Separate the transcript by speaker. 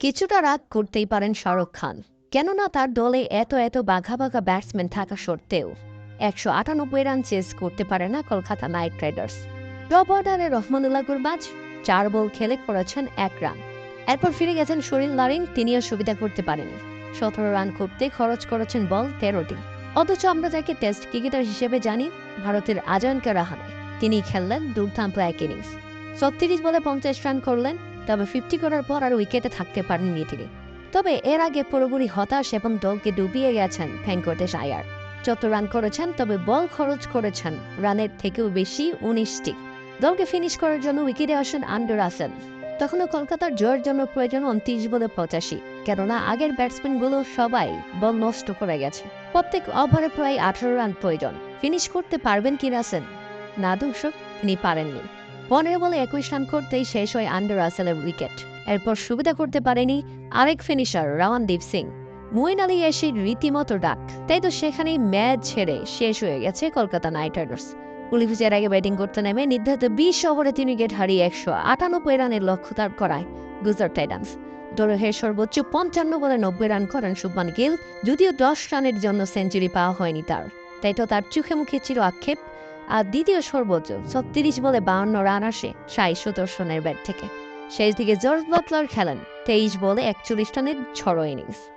Speaker 1: কিছুটা রাগ করতেই পারেন শাহরুখ খান। কেননা তার দলে এত এত বাঘা বাঘা ব্যাটসম্যান থাকা সত্ত্বেও একশো আটানব্বই রান চেস করতে পারে না কলকাতা নাইট রাইডার্স। টপ অর্ডারে রহমানুল্লাহ গুরবাজ, চার বল খেলে করেছেন এক রান। এরপর ফিরে গেছেন শরীর লারিং, তিনিও সুবিধা করতে পারেনি সতেরো রান করতে খরচ করেছেন বল তেরোটি। অথচ আমরা তাকে টেস্ট ক্রিকেটার হিসেবে জানি, ভারতের আজয়নকে রাহানে তিনি খেললেন দুর্দান্ত এক ইনিংস। ছত্রিশ বলে পঞ্চাশ রান করলেন তবে ফিফটি করার পর আর উইকেটে থাকতে পারেননি তিনি তবে এর আগে পুরোপুরি হতাশ এবং দলকে ডুবিয়ে গেছেন ভেঙ্কটেশ আয়ার। যত রান করেছেন, তবে বল খরচ করেছেন। রানের থেকেও বেশি উনিশটি। দলকে ফিনিশ করার জন্য উইকেটে আসেন আন্ডার আসেন তখনও কলকাতার জয়ের জন্য প্রয়োজন উনত্রিশ বলে পঁচাশি। কেননা আগের ব্যাটসম্যানগুলো সবাই বল নষ্ট করে গেছে। প্রত্যেক ওভারে প্রায় আঠারো রান প্রয়োজন। ফিনিশ করতে পারবেন কি রাসেল? না দর্শক, তিনি পারেননি। পনেরো বলে একুশ রান করতেই শেষ হয় আন্ডার রাসেলের উইকেট। এরপর সুবিধা করতে পারেনি আরেক ফিনিশার রাওয়ানদীপ সিং। মুইন আলী এসে রীতিমতো ডাক। তাই তো সেখানেই ম্যাচ ছেড়ে শেষ হয়ে গেছে কলকাতা নাইট রাইডার্স। পুলিশের আগে ব্যাটিং করতে নেমে নির্ধারিত বিশ ওভারে তিন উইকেট হারিয়ে একশো আটানব্বই রানের লক্ষ্য তার করায় গুজরাট টাইটান্স। দলের সর্বোচ্চ পঞ্চান্ন বলে নব্বই রান করেন শুভমান গিল, যদিও দশ রানের জন্য সেঞ্চুরি পাওয়া হয়নি তার। তাই তো তার চোখে মুখে ছিল আক্ষেপ আর দ্বিতীয় সর্বোচ্চ ছত্রিশ বলে বাউন্ন রান আসে সাই সুদর্শনের ব্যাট থেকে। শেষ দিকে জর্জ বাটলার খেলেন, তেইশ বলে একচল্লিশ রানের ছড়ো ইনিংস